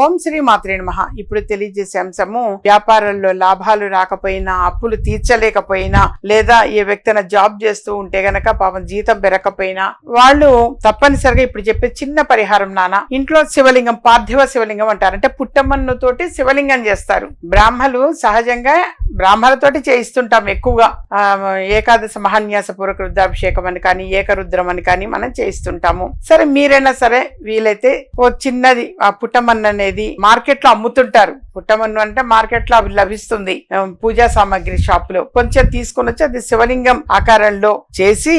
ఓం శ్రీ మాత్రే నమ. ఇప్పుడు తెలియజేసే అంశము వ్యాపారంలో లాభాలు రాకపోయినా అప్పులు తీర్చలేకపోయినా లేదా ఏ వ్యక్తిన జాబ్ చేస్తూ ఉంటే గనక పాపం జీతం పెరగకపోయినా వాళ్ళు తప్పనిసరిగా ఇప్పుడు చెప్పే చిన్న పరిహారం నాన్న ఇంట్లో శివలింగం పార్థివ శివలింగం అంటారు. అంటే పుట్టమన్ను తోటి శివలింగం చేస్తారు. బ్రాహ్మలు సహజంగా బ్రాహ్మలతోటి చేయిస్తుంటాం ఎక్కువగా. ఏకాదశి ఏకాదశ మహాన్యాస పూర్వక రుద్రాభిషేకం అని కానీ ఏకరుద్రం అని కానీ మనం చేయిస్తుంటాము. సరే మీరైనా సరే వీలైతే ఓ చిన్నది ఆ పుట్టమన్న అనేది మార్కెట్లో అమ్ముతుంటారు. పుట్టమన్ను అంటే మార్కెట్లో అవి లభిస్తుంది. పూజా సామాగ్రి షాప్లో కొంచెం తీసుకుని వచ్చి అది శివలింగం ఆకారంలో చేసి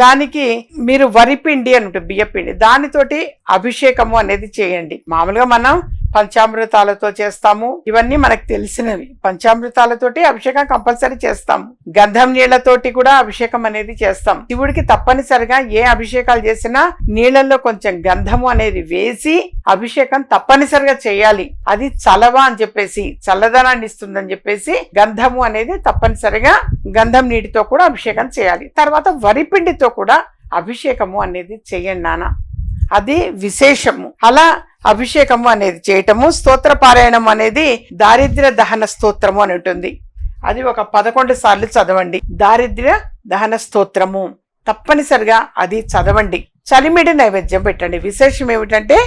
దానికి మీరు వరిపిండి అని ఉంటుంది బియ్యపిండి దానితోటి అభిషేకము అనేది చేయండి. మామూలుగా మనం పంచామృతాలతో చేస్తాము. ఇవన్నీ మనకు తెలిసినవి. పంచామృతాలతోటి అభిషేకం కంపల్సరీ చేస్తాము. గంధం నీళ్ళతోటి కూడా అభిషేకం అనేది చేస్తాం. శివుడికి తప్పనిసరిగా ఏ అభిషేకాలు చేసినా నీళ్ళల్లో కొంచెం గంధము అనేది వేసి అభిషేకం తప్పనిసరిగా చేయాలి. అది చలవ అని చెప్పేసి చల్లదనాన్ని ఇస్తుందని చెప్పేసి గంధము అనేది తప్పనిసరిగా గంధం నీటితో కూడా అభిషేకం చేయాలి. తర్వాత వరిపిండితో కూడా అభిషేకము అనేది చేయండి నాన్న. అది విశేషము. అలా అభిషేకము అనేది చేయటము స్తోత్ర పారాయణం అనేది దారిద్ర్య దహన స్తోత్రము అని ఉంటుంది. అది ఒక పదకొండు సార్లు చదవండి. దారిద్ర్య దహన స్తోత్రము. తప్పనిసరిగా అది చదవండి. చలిమిడి నైవేద్యం పెట్టండి. విశేషం ఏమిటంటే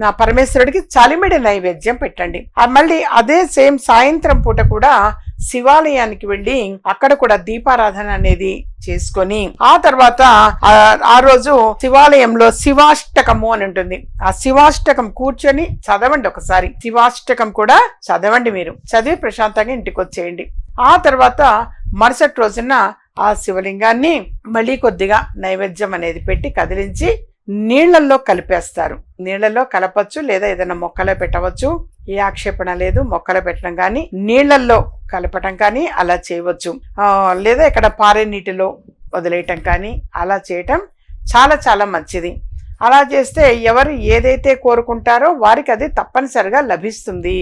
నా పరమేశ్వరుడికి చలిమిడి నైవేద్యం పెట్టండి. మళ్ళీ అదే సేమ్ సాయంత్రం పూట కూడా శివాలయానికి వెళ్ళి అక్కడ కూడా దీపారాధన అనేది చేసుకొని ఆ తర్వాత ఆ- ఆ రోజు శివాలయంలో శివాష్టకము అని ఉంటుంది. ఆ శివాష్టకం కూర్చొని చదవండి ఒకసారి. శివాష్టకం కూడా చదవండి మీరు. చదివి ప్రశాంతంగా ఇంటికి వచ్చేయండి. ఆ తర్వాత మరుసటి రోజున ఆ శివలింగాన్ని మళ్ళీ కొద్దిగా నైవేద్యం అనేది పెట్టి కదిలించి నీళ్ళలో కలిపేస్తారు. నీళ్ళలో కలపచ్చు లేదా ఏదైనా మొక్కలో పెట్టవచ్చు. ఏ ఆక్షేపణ లేదు మొక్కలు పెట్టడం కానీ నీళ్ళలో కలపటం కానీ అలా చేయవచ్చు. లేదా ఇక్కడ పారే నీటిలో వదిలేయటం కానీ అలా చేయటం చాలా చాలా మంచిది. అలా చేస్తే ఎవరు ఏదైతే కోరుకుంటారో వారికి అది తప్పనిసరిగా లభిస్తుంది.